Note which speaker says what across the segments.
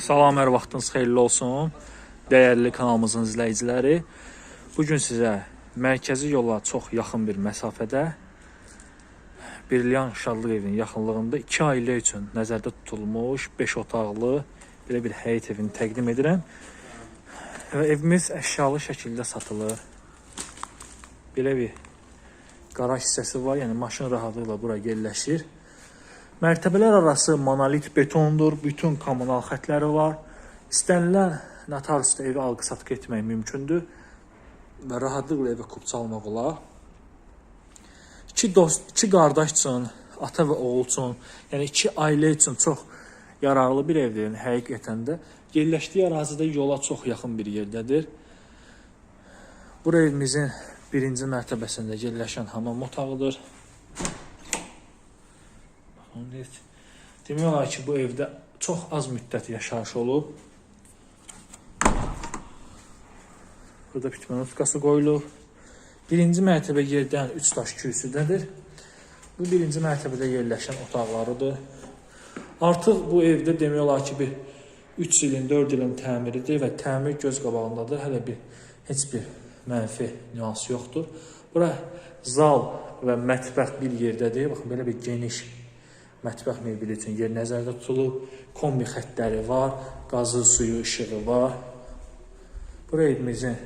Speaker 1: Salam, hər vaxtınız xeyirli olsun. Dəyərli kanalımızın izləyiciləri. Bu gün sizə mərkəzi yola çox yaxın bir məsafədə Brilliant Şadlıq evinin yaxınlığında 2 ailə üçün nəzərdə tutulmuş 5 otaqlı belə bir həyət evini təqdim edirəm. Evimiz əşyalı şəkildə satılır. Belə bir qaraj hissəsi var, yəni maşın rahatlıqla bura yerləşir. Mərtəbələr arası monolit betondur, bütün kommunal xətləri var. İstənilən notariusda evi alqı-satqı etmək mümkündür və rahatlıqla evə kub çalmaq olar. İki dost, iki qardaş üçün, ata və oğul üçün, yəni iki ailə üçün çox yararlı bir evdir. Həqiqətən də yerləşdiyi ərazidə yola çox yaxın bir yerdədir. Bura evimizin birinci mərtəbəsində yerləşən hamam otağıdır. Baxın, Demək olar ki, bu evdə çox az müddət yaşayış olub. Burada pitmə nutkası qoyulub. Birinci mərtəbə yerdən 3 daş kürsüdədir. Bu birinci mərtəbədə yerləşən otaqlarıdır. Artıq bu evdə demək olar ki, bir 3 ilin, 4 ilin təmiridir və təmir göz qabağındadır. Hələ bir heç bir mənfi nüans yoxdur. Bura zal və mətbəx bir yerdədir. Baxın belə bir geniş mətbəx mebeli üçün yer nəzərdə tutulub. Kombi xəttləri var, qazı, suyu, işığı var. Bura evimizin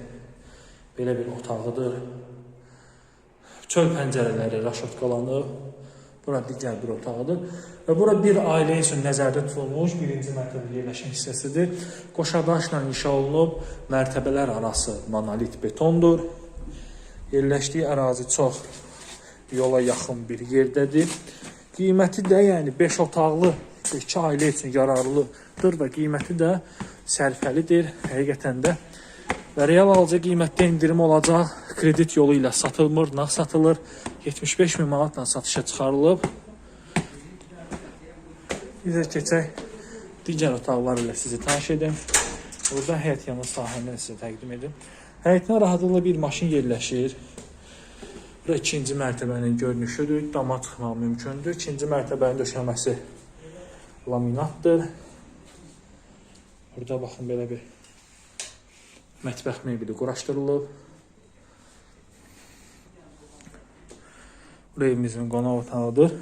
Speaker 1: belə bir otağıdır. Çöl pəncərələri raşotqalanıb. Bura digər bir otağıdır. Və bura bir ailə üçün nəzərdə tutulmuş birinci mərtəbədə yerləşən hissəsidir. Qoşadaşla inşa olunub. Mərtəbələr arası monolit betondur. Yerləşdiyi ərazi çox yola yaxın bir yerdədir. Qiyməti də yəni 5 otaqlı 2 ailə üçün yararlıdır və qiyməti də sərfəlidir. Həqiqətən də və real alıcı qiymətdə indirim olacaq. Kredit yolu ilə satılmır, nağd satılır. 75 min manatla satışa çıxarılıb. Biz də keçək digər otaqlar ilə sizi tanış edim. Burada həyət yanı sahəni sizə təqdim edim. Həyətinə rahatlıqla bir maşın yerləşir. Bura ikinci mərtəbənin görünüşüdür. Dama çıxmaq mümkündür. İkinci mərtəbənin döşəməsi laminatdır. Burada baxın belə bir mətbəx mebeli quraşdırılıb. Bura evimizin qonaq otağıdır.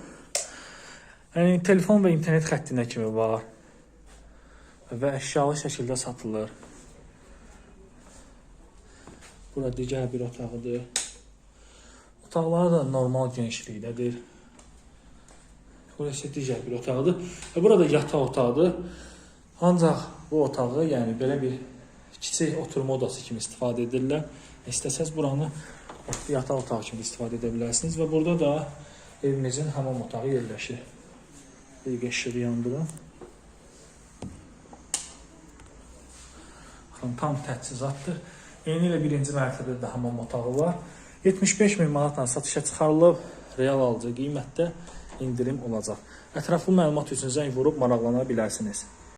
Speaker 1: Yəni telefon və internet xəttinə kimi var. Və əşyalı şəkildə satılır. Bura digər bir otağıdır. Otaqları da normal genişlikdədir. Burası digər bir otaqdır. Və burada yataq otağıdır. Ancaq bu otağı, yəni belə bir kiçik oturma odası kimi istifadə edirlər. İstəsəz buranı yataq otağı kimi istifadə edə bilərsiniz və burada da evimizin hamam otağı yerləşir. Bir qəşəri yandırım. Baxın, tam təchizatdır. Eyni ilə birinci mərtəbədə də hamam otağı var. 75 min manatla satışa çıxarılıb. Real alıcı qiymətdə indirim olacaq. Ətraflı məlumat üçün zəng vurub maraqlana bilərsiniz.